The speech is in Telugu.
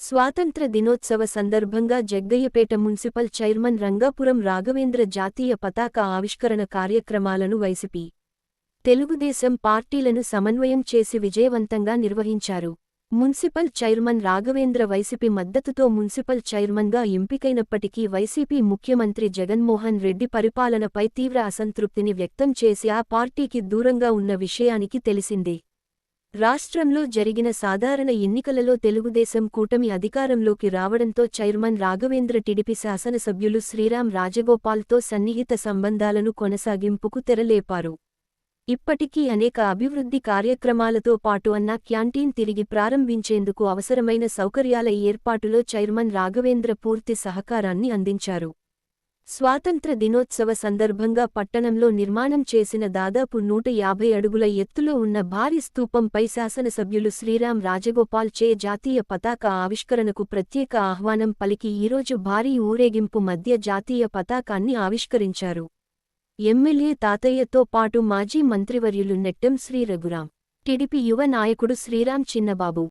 స్వాతంత్ర దినోత్సవ సందర్భంగా జగ్గయ్యపేట మున్సిపల్ చైర్మన్ రంగాపురం రాఘవేంద్ర జాతీయ పతాక ఆవిష్కరణ కార్యక్రమాలను వైసిపి తెలుగుదేశం పార్టీలను సమన్వయం చేసి విజయవంతంగా నిర్వహించారు. మున్సిపల్ చైర్మన్ రాఘవేంద్ర వైసిపి మద్దతుతో మున్సిపల్ చైర్మన్గా ఎంపికైనప్పటికీ వైసీపీ ముఖ్యమంత్రి జగన్మోహన్ రెడ్డి పరిపాలనపై తీవ్ర అసంతృప్తిని వ్యక్తం చేసి ఆ పార్టీకి దూరంగా ఉన్న విషయానికి తెలిసిందే. రాష్ట్రంలో జరిగిన సాధారణ ఎన్నికలలో తెలుగుదేశం కూటమి అధికారంలోకి రావడంతో చైర్మన్ రాఘవేంద్ర టిడిపి శాసనసభ్యులు శ్రీరామ్ రాజగోపాల్తో సన్నిహిత సంబంధాలను కొనసాగింపుకు తెరలేపారు. ఇప్పటికీ అనేక అభివృద్ధి కార్యక్రమాలతో పాటు అన్న క్యాంటీన్ తిరిగి ప్రారంభించేందుకు అవసరమైన సౌకర్యాల ఏర్పాటులో చైర్మన్ రాఘవేంద్ర పూర్తి సహకారాన్ని అందించారు. స్వాతంత్ర దినోత్సవ సందర్భంగా పట్టణంలో నిర్మాణం చేసిన దాదాపు నూట యాభై అడుగుల ఎత్తులో ఉన్న భారీ స్తూపంపై శాసనసభ్యులు శ్రీరాం రాజగోపాల్ చే జాతీయ పతాక ఆవిష్కరణకు ప్రత్యేక ఆహ్వానం పలికి ఈరోజు భారీ ఊరేగింపు మధ్య జాతీయ పతాకాన్ని ఆవిష్కరించారు. ఎమ్మెల్యే తాతయ్యతో పాటు మాజీ మంత్రివర్యులు నెట్టెం శ్రీ రఘురాం టిడిపి యువ నాయకుడు శ్రీరామ్ చిన్నబాబు